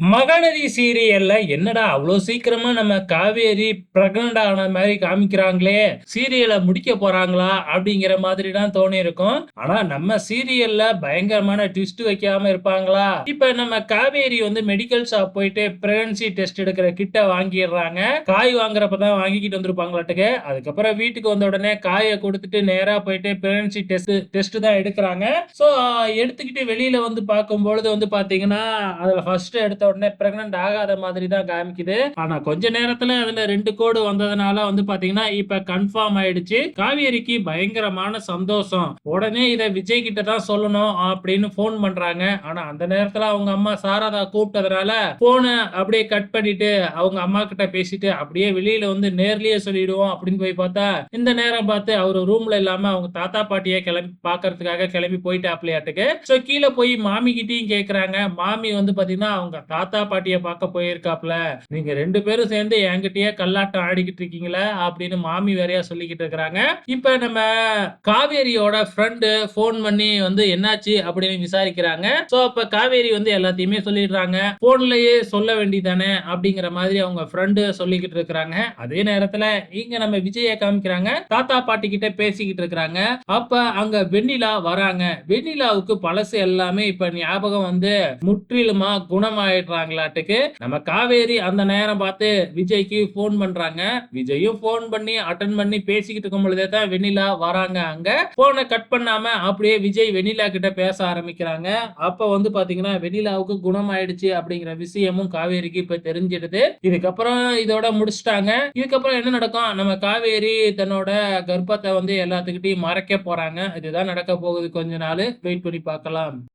மகநதி சீரியல்ல என்னடா அவ்வளோ சீக்கிரமா நம்ம காவேரி பிரெக்னன்ட் ஆன மாதிரி காமிக்கிறாங்களே? சீரியலை முடிக்க போறாங்களா? அப்படிங்கிற மாதிரி தான் தோணி இருக்கும் ஆனா நம்ம சீரியல்ல பயங்கரமான ட்விஸ்ட் வைக்காம இருப்பாங்களா? இப்ப நம்ம காவேரி வந்து மெடிக்கல் ஷாப் போயிட்டு பிரெக்னன்சி டெஸ்ட் எடுக்கிற கிட்ட வாங்கிடுறாங்க. காய் வாங்குறப்பதான் வாங்கிக்கிட்டு வந்திருப்பாங்களாட்டுக்கு. அதுக்கப்புறம் வீட்டுக்கு வந்த உடனே காயை கொடுத்துட்டு நேரா போயிட்டு பிரெக்னன்சி டெஸ்ட் டெஸ்ட் தான் எடுக்கிறாங்க. ஸோ எடுத்துக்கிட்டு வெளியில வந்து பார்க்கும்பொழுது வந்து பாத்தீங்கன்னா அதுல ஃபர்ஸ்ட் எடுத்த உடனே பிரெக்னன்ட் ஆகாத மாதிரி தான் காமிக்குது. ஆனா கொஞ்ச நேரத்துல அதுல ரெண்டு கோடு வந்ததுனால வந்து பாத்தீங்கன்னா இப்ப கன்ஃபார்ம் ஆயிடுச்சு. காவேரிக்கு பயங்கரமான சந்தோஷம். உடனே இதை விஜய் கிட்ட தான் சொல்லணும் அப்படின்னு போன் பண்றாங்க. ஆனா அந்த நேரத்துல அவங்க அம்மா சாரதா கூப்பிட்டதுனால போனை அப்படியே கட் பண்ணிட்டு அவங்க அம்மா கிட்ட பேசிட்டு அப்படியே வெளியில வந்து நேர்லயே சொல்லிடுவோம் அப்படின்னு போய் பார்த்தா இந்த நேரம் பார்த்து அவர் ரூம்ல இல்லாம அவங்க தாத்தா பாட்டியை கிளம்பி பாக்குறதுக்காக கிளம்பி போயிட்டாப்லையாட்டுக்கு. சோ கீழே போய் மாமி கிட்டயும் கேக்குறாங்க. மாமி வந்து பாத்தீங்கன்னா அவங்க தாத்தா பாட்டியை பார்க்க போயிருக்காப்ல. நீங்க ரெண்டு பேரும் சேர்ந்து என்கிட்டயே கல்லாட்டம் ஆடிக்கிட்டு இருக்கீங்களே அப்படின்னு மாமி வேறையா சொல்லிக்கிட்டு இருக்கிறாங்க. இப்ப நம்ம காவேரியோட ஃப்ரெண்டு ஃபோன் பண்ணி வந்து என்னாச்சு அப்படின்னு விசாரிக்கிறாங்க. சோ அப்ப காவேரி வந்து எல்லாத்தையுமே சொல்லிடுறாங்க. போன்லயே சொல்ல வேண்டியதானே அப்படிங்கிற மாதிரி அவங்க ஃப்ரெண்டு சொல்லிக்கிட்டு இருக்கிறாங்க. அதே நேரத்துல இங்க நம்ம விஜய காமிக்கிறாங்க. தாத்தா பாட்டி கிட்ட பேசிக்கிட்டு இருக்கிறாங்க. அப்ப அங்க வெண்ணிலா வராங்க. வெண்ணிலாவுக்கு பழசு எல்லாமே இப்ப ஞாபகம் வந்து முற்றிலுமா குணமாயிடுறாங்களாட்டுக்கு நம்ம காவேரி அந்த நேரம் பார்த்து விஜய்க்கு போன் பண்றாங்க. விஜயும் போன் பண்ணி அட்டன் பண்ணி பேசிக்கிட்டு இருக்கும் பொழுதே தான் வெண்ணிலா வராங்க அங்க. போனை கட் பண்ணாம அப்படியே விஜய் வெண்ணிலா கிட்ட பேச ஆரம்பிக்கிறாங்க. அப்ப வந்து பாத்தீங்கன்னா வெண்ணிலாவுக்கு குணமாயிடுச்சு அப்படிங்கிற விஷயமும் காவேரிக்கு இப்ப தெரிஞ்சிடுது. இதுக்கப்புறம் இதோட முடிச்சிட்டாங்க. இதுக்கப்புறம் என்ன நடக்கும்? நம்ம காவேரி தன்னோட கர்ப்பத்தை வந்து எல்லாத்துக்கிட்டையும் மறைக்க போறாங்க. இதுதான் நடக்க போகுது கொஞ்ச நாள். வெயிட் பண்ணி பார்க்கலாம்.